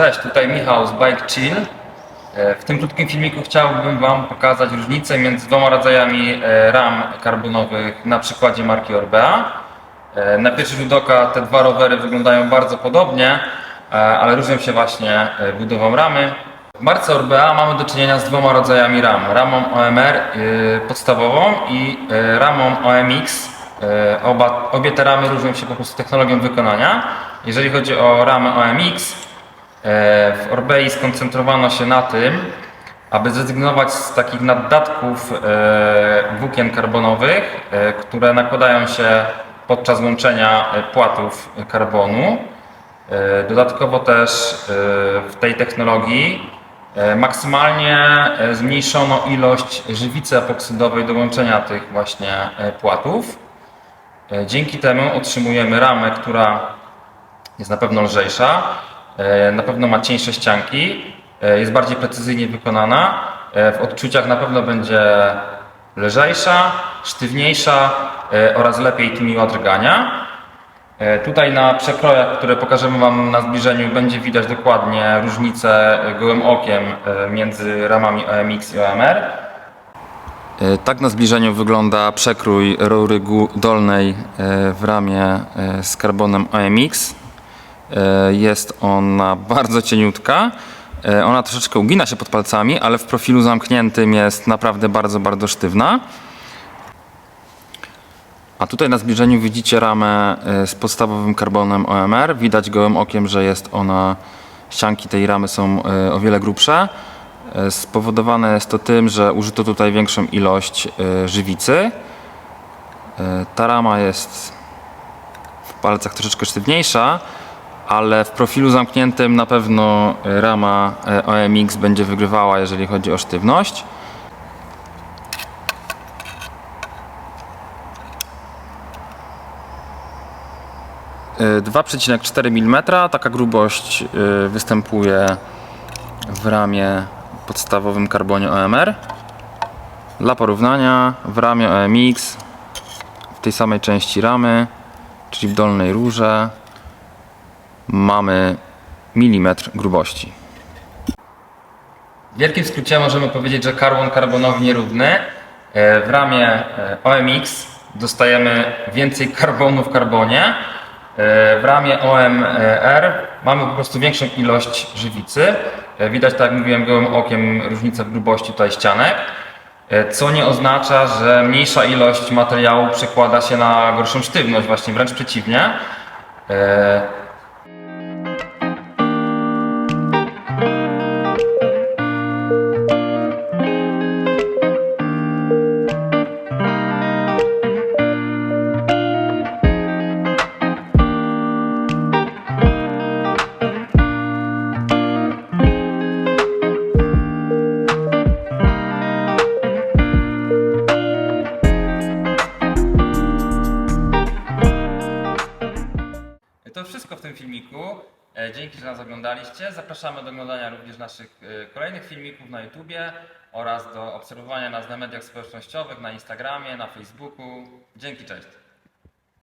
Cześć, tutaj Michał z Bike Chill. E, W tym krótkim filmiku chciałbym Wam pokazać różnicę między dwoma rodzajami e, ram karbonowych na przykładzie marki Orbea. E, Na pierwszy rzut oka te dwa rowery wyglądają bardzo podobnie, ale różnią się właśnie budową ramy. W marce Orbea mamy do czynienia z dwoma rodzajami ram. Ramą OMR podstawową i ramą OMX. Oba, obie te ramy różnią się po prostu technologią wykonania. Jeżeli chodzi o ramę OMX, w Orbei skoncentrowano się na tym, aby zrezygnować z takich naddatków e, włókien karbonowych, e, które nakładają się podczas łączenia e, płatów karbonu. E, Dodatkowo też e, w tej technologii e, maksymalnie e, zmniejszono ilość żywicy epoksydowej do łączenia tych właśnie e, płatów. E, Dzięki temu otrzymujemy ramę, która jest na pewno lżejsza, e, na pewno ma cieńsze ścianki, e, jest bardziej precyzyjnie wykonana. e, W odczuciach na pewno będzie lżejsza, sztywniejsza e, oraz lepiej tłumiła drgania. E, Tutaj na przekrojach, które pokażemy Wam na zbliżeniu, będzie widać dokładnie różnicę e, gołym okiem e, między ramami OMX i OMR. E, Tak na zbliżeniu wygląda przekrój rury dolnej e, w ramie e, z karbonem OMX. E, Jest ona bardzo cieniutka. E, Ona troszeczkę ugina się pod palcami, ale w profilu zamkniętym jest naprawdę bardzo, bardzo sztywna. A tutaj na zbliżeniu widzicie ramę e, z podstawowym karbonem OMR. Widać gołym okiem, że jest ona, ścianki tej ramy są o wiele grubsze. Spowodowane jest to tym, że użyto tutaj większą ilość żywicy. Ta rama jest w palcach troszeczkę sztywniejsza, ale w profilu zamkniętym na pewno e, rama e, OMX będzie wygrywała, jeżeli chodzi o sztywność. E, 2,4 mm. Taka grubość e, występuje w ramie podstawowym karbonie OMR. Dla porównania w ramie OMX w tej samej części ramy, czyli w dolnej rurze mamy milimetr grubości. W wielkim skrócie możemy powiedzieć, że karbon karbonowi nierówny. E, W ramie e, OMX dostajemy więcej karbonu w karbonie. E, W ramie OMR mamy po prostu większą ilość żywicy. Widać, tak jak mówiłem, gołym okiem różnicę w grubości tutaj ścianek. Co nie oznacza, że mniejsza ilość materiału przekłada się na gorszą sztywność, właśnie wręcz przeciwnie. To wszystko w tym filmiku. E, Dzięki, że nas oglądaliście. Zapraszamy do oglądania również naszych e, kolejnych filmików na YouTubie oraz do obserwowania nas na mediach społecznościowych, na Instagramie, na Facebooku. Dzięki, cześć.